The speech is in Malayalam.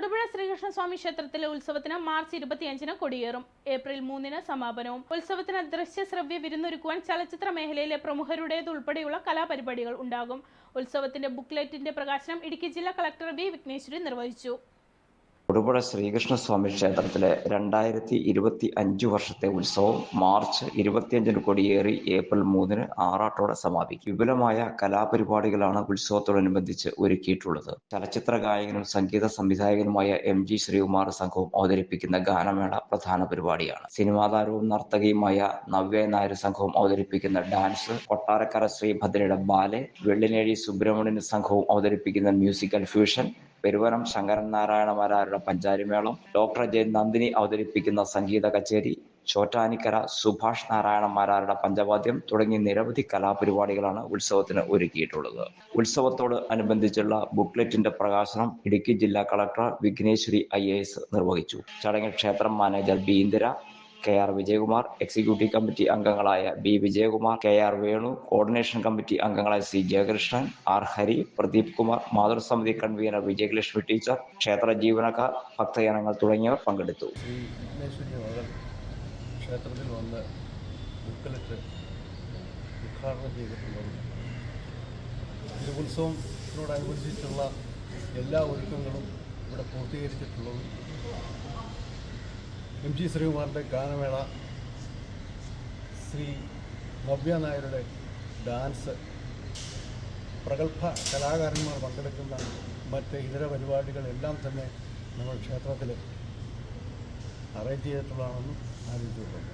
തൊടുപുഴ ശ്രീകൃഷ്ണസ്വാമി ക്ഷേത്രത്തിലെ ഉത്സവത്തിന് മാർച്ച് ഇരുപത്തിയഞ്ചിന് കൊടിയേറും. ഏപ്രിൽ മൂന്നിന് സമാപനവും. ഉത്സവത്തിന് ദൃശ്യ ശ്രവ്യ വിരുന്നൊരുക്കുവാൻ ചലച്ചിത്ര മേഖലയിലെ പ്രമുഖരുടേതുൾപ്പെടെയുള്ള കലാപരിപാടികൾ ഉണ്ടാകും. ഉത്സവത്തിന്റെ ബുക്ക്ലെറ്റിന്റെ പ്രകാശനം ഇടുക്കി ജില്ലാ കളക്ടർ വി വിഘ്നേശ്വരി നിർവഹിച്ചു. തൊടുപുഴ ശ്രീകൃഷ്ണസ്വാമി ക്ഷേത്രത്തിലെ രണ്ടായിരത്തി ഇരുപത്തി അഞ്ച് വർഷത്തെ ഉത്സവം മാർച്ച് ഇരുപത്തിയഞ്ചിന് കൊടിയേറി ഏപ്രിൽ മൂന്നിന് ആറാട്ടോടെ സമാപിക്കും. വിപുലമായ കലാപരിപാടികളാണ് ഉത്സവത്തോടനുബന്ധിച്ച് ഒരുക്കിയിട്ടുള്ളത്. ചലച്ചിത്ര ഗായകനും സംഗീത സംവിധായകനുമായ എം ജി ശ്രീകുമാർ സംഘവും അവതരിപ്പിക്കുന്ന ഗാനമേള പ്രധാന പരിപാടിയാണ്. സിനിമാ താരവും നർത്തകിയുമായ നവ്യ നായർ സംഘവും അവതരിപ്പിക്കുന്ന ഡാൻസ് കൊട്ടാരക്കര ശ്രീഭദ്രയുടെ ബാലെ വെള്ളിനേഴി സുബ്രഹ്മണ്യൻ സംഘവും അവതരിപ്പിക്കുന്ന മ്യൂസിക്കൽ ഫ്യൂഷൻ പെരുവനം ശങ്കരൻ നാരായണ മാരാരുടെ പഞ്ചാരിമേളം ഡോക്ടർ ജെ നന്ദിനി അവതരിപ്പിക്കുന്ന സംഗീത കച്ചേരി ചോറ്റാനിക്കര സുഭാഷ് നാരായണ മാരാരുടെ പഞ്ചവാദ്യം തുടങ്ങി നിരവധി കലാപരിപാടികളാണ് ഉത്സവത്തിന് ഒരുക്കിയിട്ടുള്ളത്. ഉത്സവത്തോട് അനുബന്ധിച്ചുള്ള ബുക്ക്ലെറ്റിന്റെ പ്രകാശനം ഇടുക്കി ജില്ലാ കളക്ടർ വിഘ്നേശ്വരി ഐ നിർവഹിച്ചു. ചടങ്ങിൽ ക്ഷേത്രം manager B Indira K R Vijayakumar executive committee അംഗങ്ങളായ B Vijayakumar K R Venu coordination committee അംഗങ്ങളായ സി ജയകൃഷ്ണൻ ആർ ഹരി പ്രദീപ് കുമാർ മാതൃസമിതി കൺവീനർ വിജയലക്ഷ്മി ടീച്ചർ ക്ഷേത്ര ജീവനക്കാർ ഭക്തജനങ്ങൾ തുടങ്ങിയവർ പങ്കെടുത്തു. ക്ഷേത്രത്തിൽ വന്ന് ബുക്കലെറ്റ് ഉദ്ഘാടനം ചെയ്തിട്ടുള്ളത് ഇത് ഉത്സവത്തിനോടനുബന്ധിച്ചുള്ള എല്ലാ ഒരുക്കങ്ങളും ഇവിടെ പൂർത്തീകരിച്ചിട്ടുള്ളതും എം ജി ശ്രീകുമാറിന്റെ ഗാനമേള ശ്രീ നവ്യ നായരുടെ ഡാൻസ്. പ്രഗത്ഭ കലാകാരന്മാർ പങ്കെടുക്കുന്ന മറ്റ് ഇതര പരിപാടികളെല്ലാം തന്നെ നമ്മൾ ക്ഷേത്രത്തിൽ അറേഞ്ച് ചെയ്തിട്ടുള്ളതാണെന്നും ആലോചിച്ചിട്ടുണ്ട്